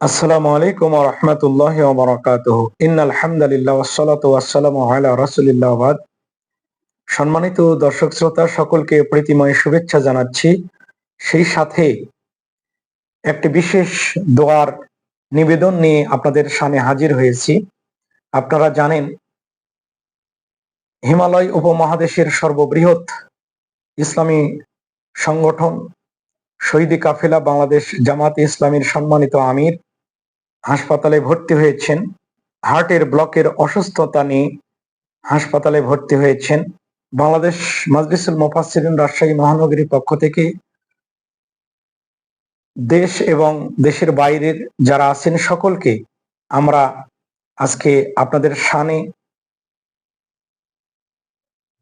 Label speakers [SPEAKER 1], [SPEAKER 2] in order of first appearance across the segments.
[SPEAKER 1] আসসালামু আলাইকুম ওয়া রাহমাতুল্লাহি ওয়া বারাকাতুহু। ইন্নাল হামদালিল্লাহ ওয়াসসালাতু ওয়াসসালামু আলা রাসূলিল্লাহ বাদ। সম্মানিত দর্শক শ্রোতা, সকলকে প্রীতিময় শুভেচ্ছা জানাচ্ছি। সেই সাথে একটি বিশেষ দোয়ার নিবেদন নিয়ে আপনাদের সামনে হাজির হয়েছি। আপনারা জানেন, হিমালয় উপমহাদেশের সর্ববৃহৎ ইসলামী সংগঠন শহীদি কাফেলা বাংলাদেশ জামাতে ইসলামীর সম্মানিত আমির। হাসপাতালে ভর্তি হয়েছেন। হার্টের ব্লকের অসুস্থতা নিয়ে হাসপাতালে ভর্তি হয়েছেন। বাংলাদেশ মাজলিসুল মোফাসসিরিন রাজশাহী মহানগরীর পক্ষ থেকে দেশ এবং দেশের বাইরের যারা আছেন সকলকে আমরা আজকে আপনাদের সামনে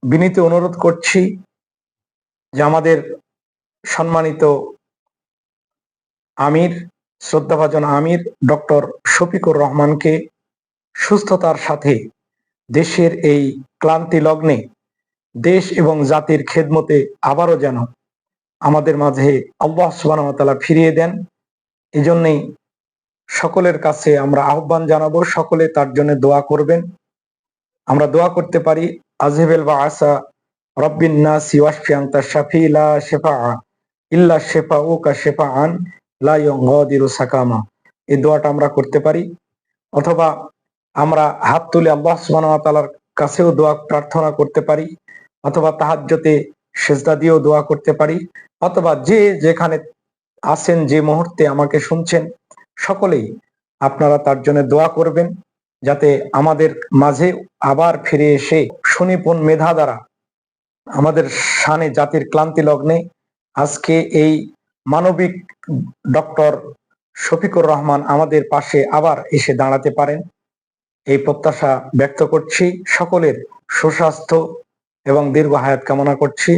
[SPEAKER 1] বিনীত অনুরোধ করছি যে আমাদের সম্মানিত আমির শ্রদ্ধাভাজন আমির ডক্টর শফিকুর রহমানকে সুস্থতার সাথে দেশের এই ক্লান্তি লগ্নে দেশ এবং জাতির খেদমতে আবারও যেন আমাদের মাঝে আল্লাহ সুবাহতালা ফিরিয়ে দেন। এজন্যই সকলের কাছে আমরা আহ্বান জানাব, সকলে তার জন্য দোয়া করবেন। আমরা দোয়া করতে পারি, আজহেবেল বা আসা রব্বিন নাসি ওয়াশফিয়াংতা শাফি লা শেফা, ইল্লা শেফা ও কা শেফা আন লা ইয়ংদিরু সাকামা। এই দোয়াটা আমরা করতে পারি। অথবা আমরা হাত তুলে আল্লাহ তাআলার কাছেও দোয়া প্রার্থনা করতে পারি। অথবা তাহাজ্জতে সেজদা দিয়েও দোয়া করতে পারি। অথবা যে যেখানে আছেন, যে মুহূর্তে আমাকে শুনছেন, সকলেই আপনারা তার জন্য দোয়া করবেন, যাতে আমাদের মাঝে আবার ফিরে এসে সুনিপুণ মেধা দ্বারা আমাদের সানে জাতির ক্লান্তি লগ্নে আজকে এই মানবিক ডক্টর শফিকুর রহমান আমাদের পাশে আবার এসে দাঁড়াতে পারেন। এই প্রত্যাশা ব্যক্ত করছি। সকলের সুস্বাস্থ্য এবং দীর্ঘ হায়াত কামনা করছি।